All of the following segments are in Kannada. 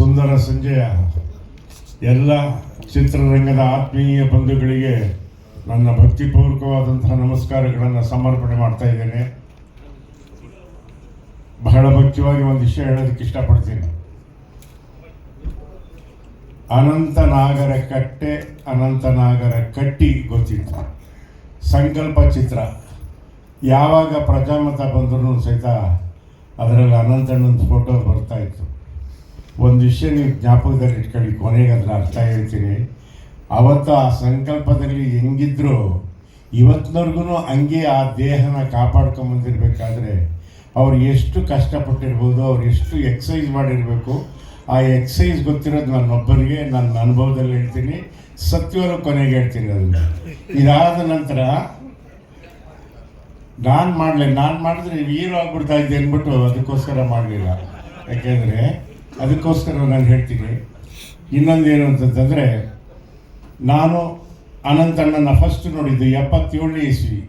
ಸುಂದರ ಸಂಜೆಯ, ಎಲ್ಲ ಚಿತ್ರರಂಗದ ಆತ್ಮೀಯ ಬಂಧುಗಳಿಗೆ ನನ್ನ ಭಕ್ತಿಪೂರ್ವಕವಾದಂತಹ ನಮಸ್ಕಾರಗಳನ್ನು ಸಮರ್ಪಣೆ ಮಾಡ್ತಾ ಇದ್ದೇನೆ. ಬಹಳ ಮುಖ್ಯವಾಗಿ ಒಂದು ವಿಷಯ ಹೇಳೋದಕ್ಕೆ ಇಷ್ಟಪಡ್ತೀನಿ. ಅನಂತನಾಗರ ಕಟ್ಟೆ, ಅನಂತನಾಗರ ಕಟ್ಟಿ ಗೊತ್ತಿತ್ತು. ಸಂಕಲ್ಪ ಚಿತ್ರ. ಯಾವಾಗ ಪ್ರಜಾಮತ ಬಂದರೂ ಸಹಿತ ಅದರಲ್ಲಿ ಅನಂತಣ್ಣನ ಫೋಟೋ ಬರ್ತಾ ಇತ್ತು. ಒಂದು ವಿಷಯ ನೀವು ಜ್ಞಾಪಕದಲ್ಲಿ ಇಟ್ಕೊಳ್ಳಿ, ಕೊನೆಗೆ ಅದರ ಅರ್ಥ ಹೇಳ್ತೀನಿ. ಅವತ್ತು ಆ ಸಂಕಲ್ಪದಲ್ಲಿ ಹೆಂಗಿದ್ರು ಇವತ್ತಿನವ್ರಿಗೂ ಹಂಗೆ ಆ ದೇಹನ ಕಾಪಾಡ್ಕೊಂಬಂದಿರಬೇಕಾದ್ರೆ ಅವ್ರು ಎಷ್ಟು ಕಷ್ಟಪಟ್ಟಿರ್ಬೋದು, ಅವ್ರು ಎಷ್ಟು ಎಕ್ಸಸೈಸ್ ಮಾಡಿರಬೇಕು, ಆ ಎಕ್ಸಸೈಸ್ ಗೊತ್ತಿರೋದು ನನ್ನೊಬ್ಬರಿಗೆ, ನನ್ನ ಅನುಭವದಲ್ಲಿ ಹೇಳ್ತೀನಿ ಸತ್ಯವರು ಕೊನೆಗೆ ಹೇಳ್ತೀನಿ ಅದನ್ನು. ಇದಾದ ನಂತರ, ನಾನು ಮಾಡಲಿ, ನಾನು ಮಾಡಿದ್ರೆ ಹೀರೋ ಆಗ್ಬಿಡ್ತಾ ಇದ್ದೆ ಅಂದ್ಬಿಟ್ಟು ಅದಕ್ಕೋಸ್ಕರ ಮಾಡಲಿಲ್ಲ. ಯಾಕೆಂದರೆ ಅದಕ್ಕೋಸ್ಕರ ನಾನು ಹೇಳ್ತೀನಿ. ಇನ್ನೊಂದೇನು ಅಂತಂತಂದರೆ ನಾನು ಅನಂತಣ್ಣನ ಫಸ್ಟ್ ನೋಡಿದ್ದು ಎಪ್ಪತ್ತೇಳನೇ ಇಸ್ವಿ.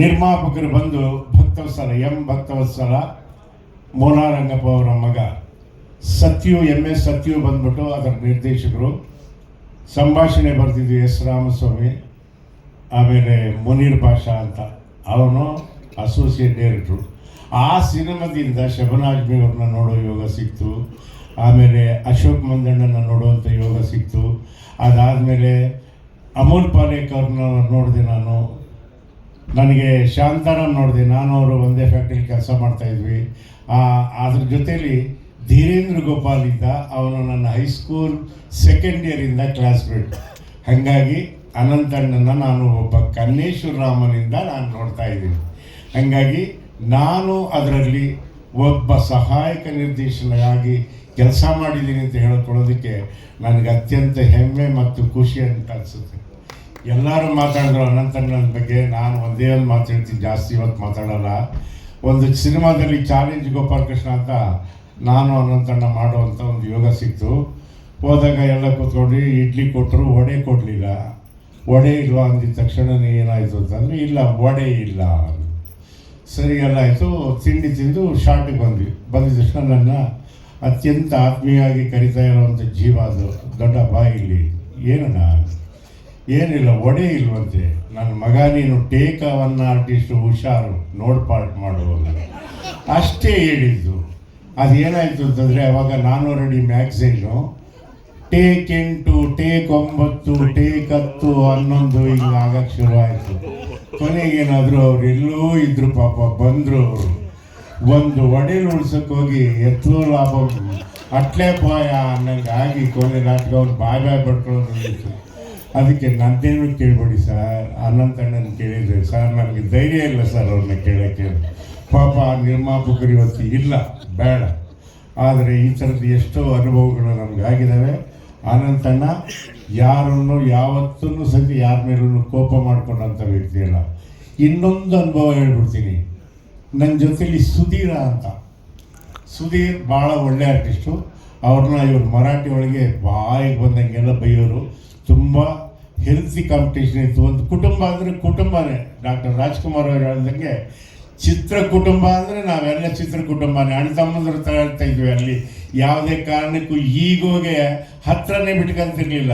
ನಿರ್ಮಾಪಕರು ಬಂದು ಭಕ್ತವತ್ಸಲ, ಎಂ ಭಕ್ತವತ್ಸಲ, ಮೋನಾರಂಗಪ್ಪ ಅವರ ಮಗ, ಸತ್ಯು ಎಂ ಎಸ್ ಸತ್ಯು ಬಂದ್ಬಿಟ್ಟು ಅದರ ನಿರ್ದೇಶಕರು. ಸಂಭಾಷಣೆ ಬರ್ತಿದ್ವಿ ಎಸ್ ರಾಮಸ್ವಾಮಿ, ಆಮೇಲೆ ಮುನೀರ್ ಪಾಷಾ ಅಂತ. ಅವನು ಅಸೋಸಿಯೇಟ್ ಡೈರೆಕ್ಟ್ರು ಆ ಸಿನಿಮಾದಿಂದ ಶಬನಾಜ್ಮಿಯವ್ರನ್ನ ನೋಡೋ ಯೋಗ ಸಿಕ್ತು. ಆಮೇಲೆ ಅಶೋಕ್ ಮಂದಣ್ಣನ ನೋಡುವಂಥ ಯೋಗ ಸಿಕ್ತು. ಅದಾದಮೇಲೆ ಅಮೋಲ್ ಪಾಲೇಕ್ ಅವ್ರನ್ನ ನೋಡಿದೆ ನಾನು. ನನಗೆ ಶಾಂತಾರಾಮ್ ನೋಡಿದೆ. ನಾನು ಅವರು ಒಂದೇ ಫ್ಯಾಕ್ಟ್ರಿ ಕೆಲಸ ಮಾಡ್ತಾಯಿದ್ವಿ ಅದ್ರ ಜೊತೇಲಿ ಧೀರೇಂದ್ರ ಗೋಪಾಲ್ ಇದ್ದ. ಅವನು ನನ್ನ ಹೈಸ್ಕೂಲ್ ಸೆಕೆಂಡ್ ಇಯರಿಂದ ಕ್ಲಾಸ್ಮೇಟ್ ಹಾಗಾಗಿ ಅನಂತಣ್ಣನ ನಾನು ಒಬ್ಬ ಕನ್ನೇಶ್ವರ ರಾಮನಿಂದ ನಾನು ನೋಡ್ತಾ ಇದ್ದೀನಿ. ಹಾಗಾಗಿ ನಾನು ಅದರಲ್ಲಿ ಒಬ್ಬ ಸಹಾಯಕ ನಿರ್ದೇಶನಾಗಿ ಕೆಲಸ ಮಾಡಿದ್ದೀನಿ ಅಂತ ಹೇಳ್ಕೊಳ್ಳೋದಕ್ಕೆ ನನಗೆ ಅತ್ಯಂತ ಹೆಮ್ಮೆ ಮತ್ತು ಖುಷಿ ಅಂತ ಅನಿಸುತ್ತೆ. ಎಲ್ಲರೂ ಮಾತಾಡಿದ್ರು ಅನಂತಣ್ಣನ ಬಗ್ಗೆ, ನಾನು ಒಂದೇ ಒಂದು ಮಾತು ಹೇಳ್ತೀನಿ, ಜಾಸ್ತಿ ಇವತ್ತು ಮಾತಾಡಲ್ಲ. ಒಂದು ಸಿನಿಮಾದಲ್ಲಿ ಚಾಲೆಂಜ್ ಗೋಪಾಲಕೃಷ್ಣ ಅಂತ ನಾನು ಅನಂತಣ್ಣ ಮಾಡುವಂಥ ಒಂದು ಯೋಗ ಸಿಕ್ತು. ಹೋದಾಗ ಎಲ್ಲ ಕೂತ್ಕೊಂಡು, ಇಡ್ಲಿ ಕೊಟ್ಟರು ವಡೆ ಕೊಡಲಿಲ್ಲ. ವಡೆ ಇಲ್ವಾ? ಅಂದಿದ ತಕ್ಷಣನೇ ಏನಾಯಿತು ಅಂತಂದರೆ, ಇಲ್ಲ, ವಡೆ ಇಲ್ಲ. ಸರಿ ಎಲ್ಲ ಆಯಿತು ತಿಂಡಿ ತಿಂದು ಶಾರ್ಟಿಗೆ ಬಂದ್ವಿ. ಬಂದಿದ ತಕ್ಷಣ ನನ್ನ ಅತ್ಯಂತ ಆತ್ಮೀಯವಾಗಿ ಕರಿತಾ ಇರುವಂಥ ಜೀವ ಅದು. ದೊಡ್ಡ ಬಾಯಿಲಿ ಏನಣ್ಣ? ಏನಿಲ್ಲ, ಒಡೆ ಇಲ್ವಂತೆ. ನನ್ನ ಮಗ, ನೀನು ಟೇಕ್ ಒನ್ ಆರ್ಟಿಸ್ಟ್ ಹುಷಾರು ನೋಡ್ ಪಾರ್ಟ್ ಮಾಡುವಾಗ ಅಷ್ಟೇ ಹೇಳಿದ್ದು. ಅದೇನಾಯಿತು ಅಂತಂದರೆ, ಅವಾಗ ನಾನು ರೆಡಿ ಮ್ಯಾಗ್ಝೈನು ಟೇಕ್ ಎಂಟು, ಟೇಕ್ ಒಂಬತ್ತು, ಟೇಕ್ ಹತ್ತು ಹನ್ನೊಂದು ಹಿಂಗೆ ಆಗಕ್ಕೆ ಶುರುವಾಯಿತು. ಕೊನೆಗೇನಾದರೂ ಅವ್ರು ಎಲ್ಲೋ ಇದ್ರು ಪಾಪ ಬಂದರು ಅವರು. ಒಂದು ಒಡೆಲು ಉಳ್ಸಕ್ಕೆ ಹೋಗಿ ಎತ್ತೋ ಲಾಭ ಅಟ್ಲೇ ಪಾಯ ಅನ್ನಂಗೆ ಆಗಿ ಕೊನೆ ರಾತ್ರಿ ಅವ್ರು ಬಾಯ್ ಬಾಯ್ ಪಡ್ಕೊಳ್ಳೋದು ಅದಕ್ಕೆ ನಂದೇನು ಕೇಳಬೇಡಿ ಸರ್. ಅನಂತಣ್ಣನ ಕೇಳಿದ್ರೆ ಸರ್ ನನಗೆ ಧೈರ್ಯ ಇಲ್ಲ ಸರ್ ಅವ್ರನ್ನ ಕೇಳೋಕ್ಕೆ. ಪಾಪ ನಿರ್ಮಾಪಕರು ಇವತ್ತು ಇಲ್ಲ, ಬೇಡ. ಆದರೆ ಈ ಥರದ್ದು ಎಷ್ಟೋ ಅನುಭವಗಳು ನಮ್ಗೆ ಅನಂತಣ್ಣ, ಯಾರನ್ನು ಯಾವತ್ತೂ ಸತಿ ಯಾರ ಮೇಲೂ ಕೋಪ ಮಾಡ್ಕೊಂಡಂಥ ವ್ಯಕ್ತಿ ಅಲ್ಲ ಇನ್ನೊಂದು ಅನುಭವ ಹೇಳ್ಬಿಡ್ತೀನಿ. ನನ್ನ ಜೊತೆಲಿ ಸುಧೀರ ಅಂತ. ಸುಧೀರ್ ಭಾಳ ಒಳ್ಳೆ ಆರ್ಟಿಸ್ಟು ಅವ್ರನ್ನ ಇವ್ರ ಮರಾಠಿ ಒಳಗೆ ಬಾಯಿಗೆ ಬಂದಂಗೆಲ್ಲ ಬೈಯೋರು. ತುಂಬ ಹೆಲ್ತಿ ಕಾಂಪಿಟೇಷನ್ ಇತ್ತು. ಒಂದು ಕುಟುಂಬ ಅಂದರೆ ಕುಟುಂಬನೇ. ಡಾಕ್ಟರ್ ರಾಜ್ಕುಮಾರ್ ಅವ್ರು ಹೇಳ್ದಂಗೆ ಚಿತ್ರ ಕುಟುಂಬ ಅಂದರೆ ನಾವೆಲ್ಲ ಚಿತ್ರ ಕುಟುಂಬನೇ. ಅಣ್ಣ ತಮ್ಮಂದ್ರ ತಗೊಳ್ತಾ ಇದ್ವಿ ಅಲ್ಲಿ. ಯಾವುದೇ ಕಾರಣಕ್ಕೂ ಈಗೋಗೆ ಹತ್ರನೇ ಬಿಟ್ಕೊಂತಿರ್ಲಿಲ್ಲ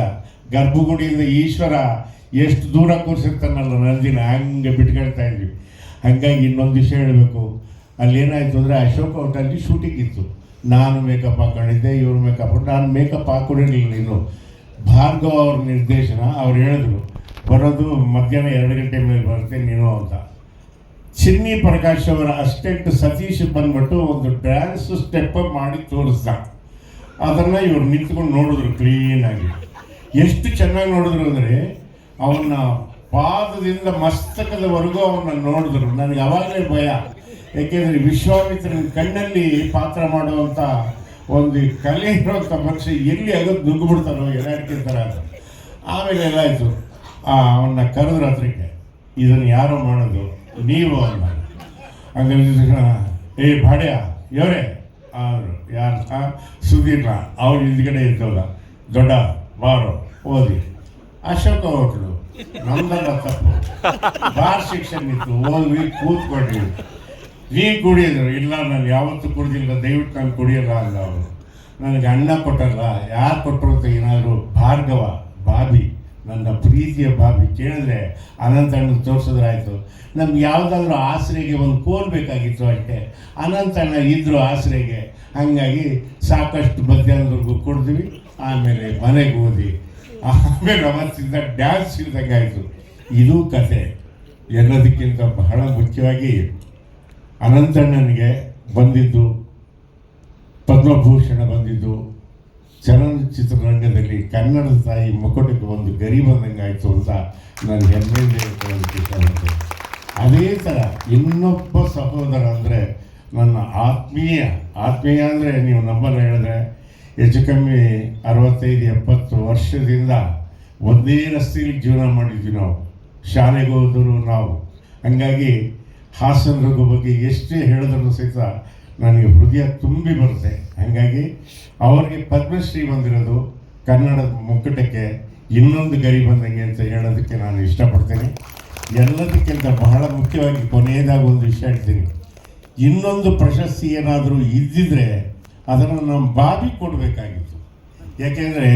ಗರ್ಭಗುಡಿಯಿಂದ ಈಶ್ವರ ಎಷ್ಟು ದೂರ ಕೂರಿಸಿರ್ತಾನಲ್ಲ ನಂದಿನ ಹಂಗೆ ಬಿಟ್ಕೊಳ್ತಾ ಇದ್ವಿ. ಹಾಗಾಗಿ ಇನ್ನೊಂದು ವಿಷಯ ಹೇಳಬೇಕು. ಅಲ್ಲಿ ಏನಾಯಿತು ಅಂದರೆ ಅಶೋಕ್ ಅಲ್ಲಿ ಶೂಟಿಂಗ್ ಇತ್ತು. ನಾನು ಮೇಕಪ್ ಹಾಕೊಂಡಿದ್ದೆ, ಇವ್ರು ಮೇಕಪ್ ಹಾಕೊಂಡು ನಾನು ಮೇಕಪ್ ಹಾಕೊಂಡಿರಲಿಲ್ಲ ನೀನು ಭಾರ್ಗವ ಅವ್ರ ನಿರ್ದೇಶನ, ಅವ್ರು ಹೇಳಿದ್ರು, ಬರೋದು ಮಧ್ಯಾಹ್ನ ಎರಡು ಗಂಟೆ ಮೇಲೆ ಬರ್ತೀನಿ ನೀನು ಅಂತ. ಚಿನ್ನಿ ಪ್ರಕಾಶ್ ಅವರ ಅಸ್ಟೆಂಟ್ ಸತೀಶ್ ಬಂದ್ಬಿಟ್ಟು ಒಂದು ಡ್ಯಾನ್ಸ್ ಸ್ಟೆಪ್ ಮಾಡಿ ತೋರಿಸ್ದ. ಅದನ್ನು ಇವ್ರು ನಿಂತ್ಕೊಂಡು ನೋಡಿದ್ರು ಕ್ಲೀನಾಗಿ ಎಷ್ಟು ಚೆನ್ನಾಗಿ ನೋಡಿದ್ರು ಅಂದರೆ ಅವನ್ನ ಪಾದದಿಂದ ಮಸ್ತಕದವರೆಗೂ ಅವನ್ನ ನೋಡಿದ್ರು. ನನಗೆ ಅವಾಗಲೇ ಭಯ. ಏಕೆಂದರೆ ವಿಶ್ವಾಮಿತ್ರನ ಕಣ್ಣಲ್ಲಿ ಪಾತ್ರ ಮಾಡುವಂಥ ಒಂದು ಕಲೆ ಇರುವಂಥ ಮನುಷ್ಯ ಎಲ್ಲಿ ಅಗದು ನುಗ್ಗಿಬಿಡ್ತಾನೋ ಎಲಾಡಿಕೆ ಥರ ಅದು ಆಮೇಲೆ ಎಲ್ಲ ಆಯಿತು ಅವನ್ನ ಕರೆದ್ರು ಹತ್ರಕ್ಕೆ ಇದನ್ನು ಯಾರೋ ಮಾಡೋದು? ನೀವು ಅಲ್ಲ ಏ ಭಾಡ್ಯ ಇವರೇ ಅವರು ಯಾರು? ಸುಧೀರ್ನ, ಅವ್ರು ಹಿಂದ್ಗಡೆ ಇದ್ದವಲ್ಲ ದೊಡ್ಡ, ಬಾರು, ಓದಿ. ಅಶೋಕ ಹೋಟ್ಲು ನಮ್ದಲ್ಲ ತಪ್ಪು. ಬಾರ್ ಶಿಕ್ಷಣ ಇತ್ತು, ಓದ್ವಿ, ಕೂತ್ಕೊಂಡ್ವಿ. ನೀ ಕುಡಿಯಿದ್ರು ಇಲ್ಲ, ನಾನು ಯಾವತ್ತೂ ಕುಡಿದಿಲ್ಲ. ದಯವಿಟ್ಟು ನಾನು ಕುಡಿಯಲ್ಲ ಅಂದ ಅವರು ನನಗೆ ಅಣ್ಣ ಕೊಟ್ಟಲ್ಲ. ಯಾರು ಕೊಟ್ಟರು ಅಂತ ಏನಾದರೂ ಭಾರ್ಗವ ಬಾಬಿ ನನ್ನ ಪ್ರೀತಿಯ ಬಾಬಿ ಕೇಳಿದ್ರೆ ಅನಂತ ಅಣ್ಣ ತೋರಿಸಿದ್ರಾಯ್ತು. ನಮ್ಗೆ ಯಾವುದಾದ್ರೂ ಆಸರೆಗೆ ಒಂದು ಕೋಲ್ ಬೇಕಾಗಿತ್ತು ಅಷ್ಟೇ. ಅನಂತ ಅಣ್ಣ ಇದ್ರು ಆಸರೆಗೆ. ಹಾಗಾಗಿ ಸಾಕಷ್ಟು ಮಧ್ಯಾಹ್ನದವರೆಗೂ ಕುಡಿದ್ವಿ. ಆಮೇಲೆ ಮನೆಗೆ ಓದಿ ಆಮೇಲೆ ಅವತ್ತಿಂದ ಡ್ಯಾನ್ಸ್ ಇಲ್ದಂಗಾಯಿತು ಇದು ಕತೆ. ಎಲ್ಲದಕ್ಕಿಂತ ಬಹಳ ಮುಖ್ಯವಾಗಿ ಅನಂತಣ್ಣನಿಗೆ ಬಂದಿದ್ದು, ಪದ್ಮಭೂಷಣ ಬಂದಿದ್ದು ಚಲನಚಿತ್ರರಂಗದಲ್ಲಿ ಕನ್ನಡದ ತಾಯಿ ಮುಕುಟಕ್ಕೆ ಒಂದು ಗರಿ ಬಂದಂಗಾಯಿತು ಅಂತ ನಾನು ಹೆಮ್ಮೆಯಿಂದ ಹೇಳ್ಕೊಳ್ಳೋದಕ್ಕೆ ಇಷ್ಟಪಡ್ತೇನೆ ಅದೇ ಥರ ಇನ್ನೊಬ್ಬ ಸಹೋದರ ಅಂದರೆ ನನ್ನ ಆತ್ಮೀಯ ಆತ್ಮೀಯ ಅಂದರೆ ನೀವು ನಂಬರ್ ಹೇಳಿದ್ರೆ ಹೆಚ್ಚು ಕಮ್ಮಿ ಅರವತ್ತೈದು, ಎಪ್ಪತ್ತು ವರ್ಷದಿಂದ ಒಂದೇ ರಸ್ತೆಯಲ್ಲಿ ಜೀವನ ಮಾಡಿದ್ವಿ ನಾವು. ಶಾಲೆಗೆ ಹೋದರು ನಾವು. ಹಂಗಾಗಿ ಹಾಸನ ಬಗ್ಗೆ ಎಷ್ಟೇ ಹೇಳಿದ್ರು ಸಹಿತ ನನಗೆ ಹೃದಯ ತುಂಬಿ ಬರುತ್ತೆ. ಹಾಗಾಗಿ ಅವರಿಗೆ ಪದ್ಮಶ್ರೀ ಬಂದಿರೋದು ಕನ್ನಡದ ಮುಕ್ಕಟಕ್ಕೆ ಇನ್ನೊಂದು ಗರಿ ಬಂದಂಗೆ ಅಂತ ಹೇಳೋದಕ್ಕೆ ನಾನು ಇಷ್ಟಪಡ್ತೇನೆ. ಎಲ್ಲದಕ್ಕಿಂತ ಬಹಳ ಮುಖ್ಯವಾಗಿ ಕೊನೆಯದಾಗಿ ಒಂದು ವಿಷಯ ಹೇಳ್ತೀನಿ. ಇನ್ನೊಂದು ಪ್ರಶಸ್ತಿ ಏನಾದರೂ ಇದ್ದಿದ್ರೆ ಅದನ್ನು ನಮ್ಮ ಬಾಬಿ ಕೊಡಬೇಕಾಗಿತ್ತು. ಯಾಕೆಂದರೆ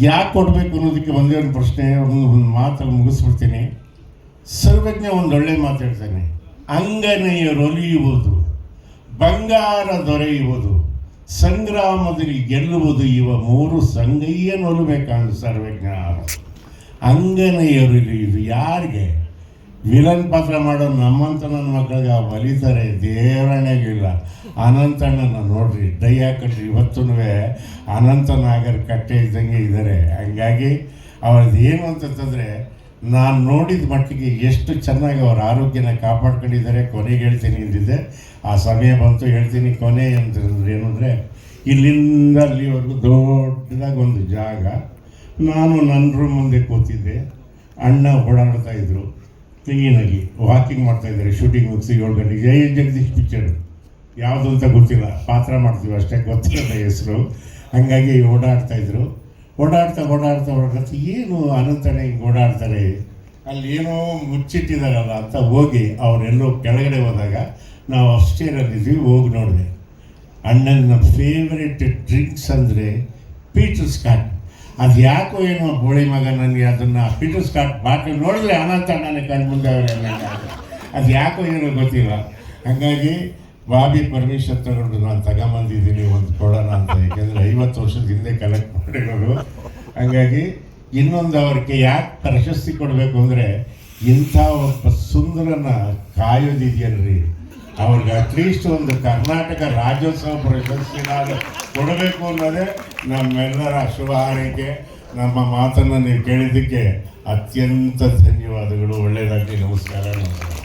ಯಾಕೆ ಕೊಡಬೇಕು ಅನ್ನೋದಕ್ಕೆ ಒಂದೇ ಒಂದು ಪ್ರಶ್ನೆ, ಒಂದು ಒಂದು ಮಾತನ್ನು ಮುಗಿಸ್ಬಿಡ್ತೀನಿ. ಸರ್ವಜ್ಞ ಒಂದು ಒಳ್ಳೆ ಮಾತು ಹೇಳ್ತಾನೆ. ಅಂಗನೆಯರೊಲಿಯುವುದು ಬಂಗಾರ ದೊರೆಯುವುದು, ಸಂಗ್ರಾಮದಲ್ಲಿ ಗೆಲ್ಲುವುದು ಇವ ಮೂರು ಸಂಗಯ್ಯ ಕಾಣು ಸರ್ವಜ್ಞ ಇದು ಯಾರಿಗೆ? ವಿಲನ್ ಪಾತ್ರ ಮಾಡೋ ನಮ್ಮಂತ ನನ್ನ ಮಕ್ಕಳಿಗೆ ಬಲಿತಾರೆ ದೇವರಣೆಗಿಲ್ಲ. ಅನಂತಣ್ಣನ ನೋಡ್ರಿ ದಯ್ಯ ಕಟ್ರಿ ಇವತ್ತೂ ಅನಂತ ನಾಗರ್ ಕಟ್ಟೆ ಇದ್ದಂಗೆ ಇದ್ದಾರೆ. ಹಂಗಾಗಿ ಅವ್ರದ್ದು ಏನು ಅಂತಂತಂದರೆ ನಾನು ನೋಡಿದ ಮಟ್ಟಿಗೆ ಎಷ್ಟು ಚೆನ್ನಾಗಿ ಅವರ ಆರೋಗ್ಯನ ಕಾಪಾಡ್ಕೊಂಡಿದ್ದಾರೆ, ಕೊನೆಗೆ ಹೇಳ್ತೀನಿ ಅಂದಿದ್ದೆ ಆ ಸಮಯ ಬಂತು, ಹೇಳ್ತೀನಿ ಕೊನೆ ಅಂತಂದ್ರೆ ಏನು ಅಂದರೆ, ಇಲ್ಲಿಂದ ಅಲ್ಲಿವರೆಗೂ ದೊಡ್ಡದಾಗಿ ಒಂದು ಜಾಗ, ನಾನು ನನ್ನ ರೂಮ್ ಮುಂದೆ ಕೂತಿದ್ದೆ, ಅಣ್ಣ ಓಡಾಡ್ತಾ ಇದ್ದರು ಕ್ಲೀನಾಗಿ ವಾಕಿಂಗ್ ಮಾಡ್ತಾ ಇದ್ದಾರೆ ಶೂಟಿಂಗ್ ಮುಗಿಸಿ ಏಳು ಗಂಟೆಗೆ ಜೈ ಜಗದೀಶ್ ಪಿಕ್ಚರ್ ಯಾವುದು ಅಂತ ಗೊತ್ತಿಲ್ಲ, ಪಾತ್ರ ಮಾಡ್ತೀವಿ ಅಷ್ಟೇ, ಗೊತ್ತಿಲ್ಲ ಹೆಸರು, ಹಾಗಾಗಿ ಓಡಾಡ್ತಾ ಇದ್ರು. ಓಡಾಡ್ತಾ ಓಡಾಡ್ತಾ ಓಡಾಡ್ತಾ ಏನು ಅನಂತನೇ ಹಿಂಗೆ ಓಡಾಡ್ತಾರೆ? ಅಲ್ಲಿ ಏನೋ ಮುಚ್ಚಿಟ್ಟಿದಾರಲ್ಲ ಅಂತ ಹೋಗಿ ಅವರೆಲ್ಲೋ ಕೆಳಗಡೆ ಹೋದಾಗ ನಾವು ಅಷ್ಟೇನಲ್ಲಿದ್ವಿ ಹೋಗಿ ನೋಡಿದೆ. ಅಣ್ಣನ ಫೇವ್ರೆಟ್ ಡ್ರಿಂಕ್ಸ್ ಅಂದರೆ ಪೀಟರ್ ಸ್ಕಾಟ್ ಅದು ಯಾಕೋ ಏನೋ ಹೋಳಿ ಮಗ ನನಗೆ ಅದನ್ನು ಪೀಟರ್ ಸ್ಕಾಟ್ ಬಾಟಲ್ ನೋಡಿದ್ರೆ ಅನಂತ ಅಣ್ಣನ ಕಣ್ಣು ಮುಂದೆ ಅವರೆಲ್ಲ ಅದು ಯಾಕೋ ಏನೋ ಗೊತ್ತಿಲ್ಲ. ಹಾಗಾಗಿ ಬಾಬಿ ಪರ್ಮಿಷನ್ ತಗೊಂಡು ನಾನು ತಗೊಂಬಂದಿದ್ದೀನಿ ಒಂದು ಕೊಡೋಣ ಅಂತ. ಯಾಕೆಂದರೆ ಐವತ್ತು ವರ್ಷದ ಹಿಂದೆ ಕಲೆಕ್ಟ್ ಮಾಡಿರೋರು ಹಾಗಾಗಿ ಇನ್ನೊಂದು ಅವ್ರಿಗೆ ಯಾಕೆ ಪ್ರಶಸ್ತಿ ಕೊಡಬೇಕು ಅಂದರೆ ಇಂಥ ಒಬ್ಬ ಸುಂದರನ ಕಾಯೋದಿದೆಯಲ್ರಿ ಅವ್ರಿಗೆ ಅಟ್ಲೀಸ್ಟ್ ಒಂದು ಕರ್ನಾಟಕ ರಾಜ್ಯೋತ್ಸವ ಪ್ರಶಸ್ತಿನಾದ್ರು ಕೊಡಬೇಕು ಅನ್ನೋದೇ ನಮ್ಮೆಲ್ಲರ ಶುಭ ಹಾರೈಕೆ. ನಮ್ಮ ಮಾತನ್ನು ನೀವು ಕೇಳಿದ್ದಕ್ಕೆ ಅತ್ಯಂತ ಧನ್ಯವಾದಗಳು. ಒಳ್ಳೆಯದಾಗಿ ನಮಸ್ಕಾರ ನಮಸ್ಕಾರ.